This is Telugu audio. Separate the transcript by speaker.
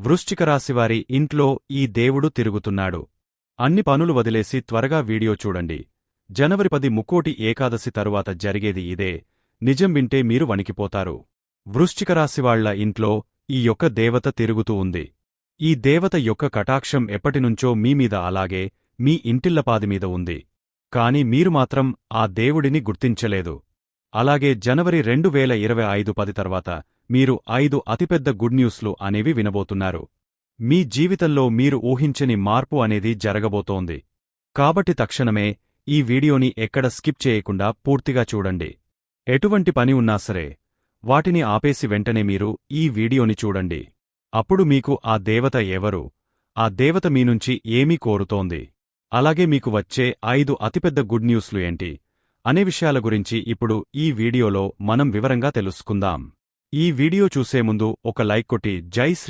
Speaker 1: వృశ్చికరాశివారి ఇంట్లో ఈ దేవుడు తిరుగుతున్నాడు. అన్ని పనులు వదిలేసి త్వరగా వీడియో చూడండి. జనవరి పది ముక్కోటి ఏకాదశి తరువాత జరిగేది ఇదే. నిజం వింటే మీరు వణికిపోతారు. వృశ్చికరాశివాళ్ళ ఇంట్లో ఈ యొక్క దేవత తిరుగుతూ ఉంది. ఈ దేవత యొక్క కటాక్షం ఎప్పటినుంచో మీమీద అలాగే మీ ఇంటిల్లపాదిమీద ఉంది. కాని మీరు మాత్రం ఆ దేవుడిని గుర్తించలేదు. అలాగే జనవరి రెండు వేల ఇరవై ఐదు పది తర్వాత మీరు ఐదు అతిపెద్ద గుడ్ న్యూస్లు అనేవి వినబోతున్నారు. మీ జీవితంలో మీరు ఊహించని మార్పు అనేది జరగబోతోంది. కాబట్టి తక్షణమే ఈ వీడియోని ఎక్కడ స్కిప్ చేయకుండా పూర్తిగా చూడండి. ఎటువంటి పని ఉన్నా సరే వాటిని ఆపేసి వెంటనే మీరు ఈ వీడియోని చూడండి. అప్పుడు మీకు ఆ దేవత ఎవరు ఆ దేవత మీనుంచి ఏమీ కోరుతోంది? అలాగే మీకు వచ్చే ఐదు అతిపెద్ద గుడ్ న్యూస్లు ఏంటి? అనే విషయాల గురించి ఇప్పుడు ఈ వీడియోలో మనం వివరంగా తెలుసుకుందాం. ఈ వీడియో చూసే ముందు ఒక లైక్ కొట్టి జై శ్రీ